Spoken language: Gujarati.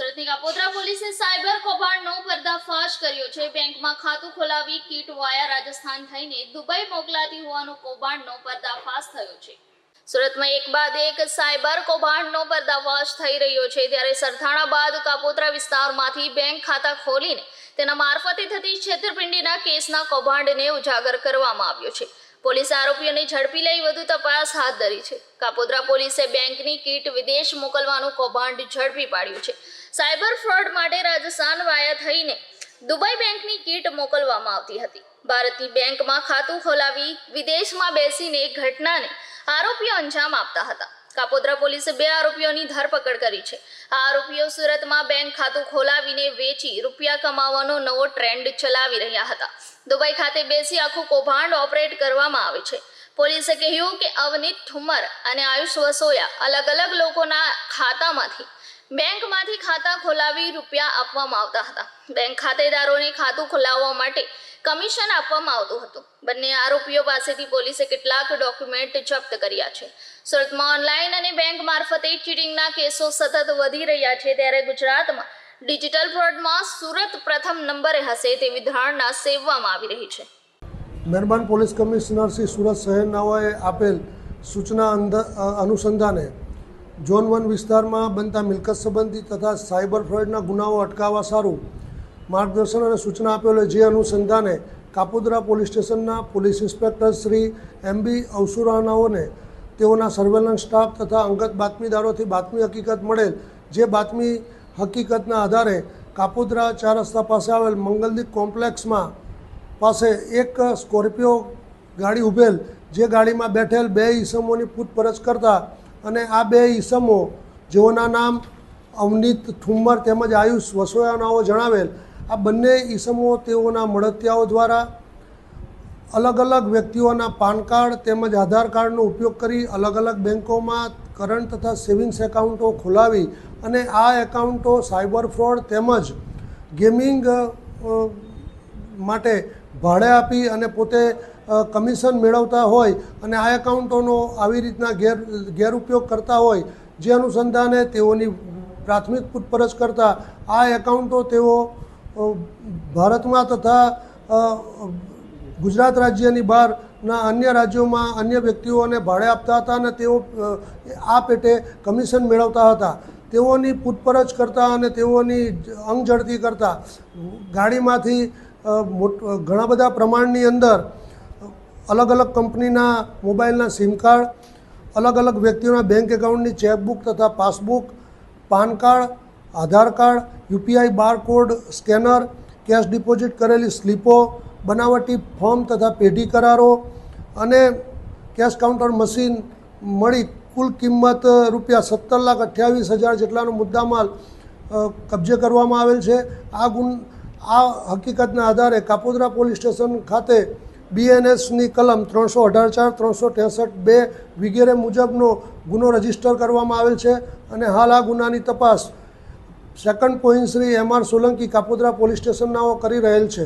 સુરતની કાપોદ્રા પોલીસે સાયબર કૌભાંડનો પર્દાફાશ કર્યો છે. બેંકમાં ખાતું ખોલાવી કીટ વાયા રાજસ્થાન થઈને દુબઈ મોકલાતી હોવાનો કૌભાંડનો પર્દાફાશ થયો છે. સુરતમાં એક બાદ એક સાયબર કૌભાંડનો પર્દાફાશ થઈ રહ્યો છે. ત્યારે સરથાણા બાદ કાપોદ્રા વિસ્તારમાંથી બેંક ખાતા ખોલીને તેના મારફતે થતી છેતરપિંડીના કેસના કૌભાંડને ઉજાગર કરવામાં આવ્યો છે. પોલીસે આરોપીઓને ઝડપી લઈ વધુ તપાસ હાથ ધરી છે. કાપોદ્રા પોલીસે બેંકની કીટ વિદેશ મોકલવાનું કૌભાંડ ઝડપી પાડ્યું છે. સાયબર ફ્રોડ માટે રાજસ્થાન વાયા થઈને દુબઈ બેંકની કીટ મોકલવામાં આવતી હતી. ભારતની બેંકમાં ખાતું ખોલાવી વિદેશમાં બેસીને ઘટનાને આરોપીઓ અંજામ આપતા હતા. કાપોદ્રા પોલીસે બે આરોપીઓની ધરપકડ કરી છે. આ આરોપીઓ સુરતમાં બેંક ખાતું ખોલાવીને વેચી રૂપિયા કમાવાનો નવો ટ્રેન્ડ ચલાવી રહ્યા હતા. દુબઈ ખાતે બેસી આખું કૌભાંડ ઓપરેટ કરવામાં આવે છે. પોલીસે કહ્યું કે અવનીત ઠુમર અને આયુષ વસોયા અલગ અલગ લોકોના ખાતામાંથી, બેંકમાંથી ખાતા ખોલાવી રૂપિયા આપવામાં આવતા હતા. બેંક ખાતેદારોને ખાતું ખોલાવવા માટે કમિશન આપવામાં આવતું હતું. બંને આરોપીઓ પાસેથી પોલીસે કેટલાક ડોક્યુમેન્ટ જપ્ત કર્યા છે. સુરતમાં ઓનલાઈન અને બેંક મારફતે ચીટિંગના કેસો સતત વધી રહ્યા છે ત્યારે ગુજરાતમાં ડિજિટલ ફ્રોડમાં સુરત પ્રથમ નંબરે હશે તેવી ધારણા સેવવામાં આવી રહી છે. મહેરબાન પોલીસ કમિશનર શ્રી સુરત શહેરનાઓએ આપેલ સૂચના અનુસંધાને ઝોન વન વિસ્તારમાં બનતા મિલકત સંબંધી તથા સાયબર ફ્રોડના ગુનાઓ અટકાવવા સારું માર્ગદર્શન અને સૂચના આપેલો જે અનુસંધાને કાપોદરા પોલીસ સ્ટેશનના police inspector Shri M B અવસુરાનાઓને તેઓના સર્વેલન્સ સ્ટાફ તથા અંગત બાતમીદારોથી બાતમી હકીકત મળેલ, જે બાતમી હકીકતના આધારે કાપોદરા ચાર રસ્તા પાસે આવેલ મંગલદીપ કોમ્પ્લેક્સમાં પાસે એક સ્કોર્પિયો ગાડી ઉભેલ, જે ગાડીમાં બેઠેલ બે ઈસમોની પૂછપરછ કરતા અને આ બે ઈસમો જેઓના નામ અવનીત ઠુમ્મર તેમજ આયુષ વસોયાનાઓ જણાવેલ આ બંને ઈસમો તેઓના મળતિયાઓ દ્વારા અલગ અલગ વ્યક્તિઓના પાન કાર્ડ તેમજ આધાર કાર્ડનો ઉપયોગ કરી અલગ અલગ બેન્કોમાં કરંટ તથા સેવિંગ્સ એકાઉન્ટો ખોલાવી અને આ એકાઉન્ટો સાયબર ફ્રોડ તેમજ ગેમિંગ માટે ભાડે આપી અને પોતે કમિશન મેળવતા હોય અને આ એકાઉન્ટોનો આવી રીતના ગેર, ગેરઉપયોગ કરતા હોય જે અનુસંધાને તેઓની પ્રાથમિક પૂછપરછ કરતા આ એકાઉન્ટો તેઓ ભારતમાં તથા ગુજરાત રાજ્યની બહારના અન્ય રાજ્યોમાં અન્ય વ્યક્તિઓને ભાડે આપતા હતા અને તેઓ આ પેટે કમિશન મેળવતા હતા. તેઓની પૂછપરછ કરતા અને તેઓની અંગ ઝડતી કરતા. ગાડીમાંથી ઘણા બધા પ્રમાણની અંદર અલગ અલગ કંપનીના મોબાઈલના સિમ કાર્ડ, અલગ અલગ વ્યક્તિઓના બેંક એકાઉન્ટની ચેકબુક તથા passbook, PAN card Aadhaar card, UPI barcode, scanner, cash deposit કરેલી સ્લીપો, બનાવટી ફોર્મ તથા પેઢી કરારો અને કેશ કાઉન્ટર મશીન મળી કુલ કિંમત રૂપિયા સત્તર લાખ અઠ્યાવીસ હજાર જેટલાનો મુદ્દામાલ કબજે કરવામાં આવેલ છે. આ ગુન, આ હકીકતના આધારે કાપોદરા પોલીસ સ્ટેશન ખાતે બીએનએસની કલમ ત્રણસો અઢાર ચાર, ત્રણસો ત્રેસઠ બે વગેરે મુજબનો ગુનો રજિસ્ટર કરવામાં આવેલ છે અને હાલ આ ગુનાની તપાસ second point Shri M R Solanki Kapodra police સ્ટેશનનાઓ કરી રહેલ છે.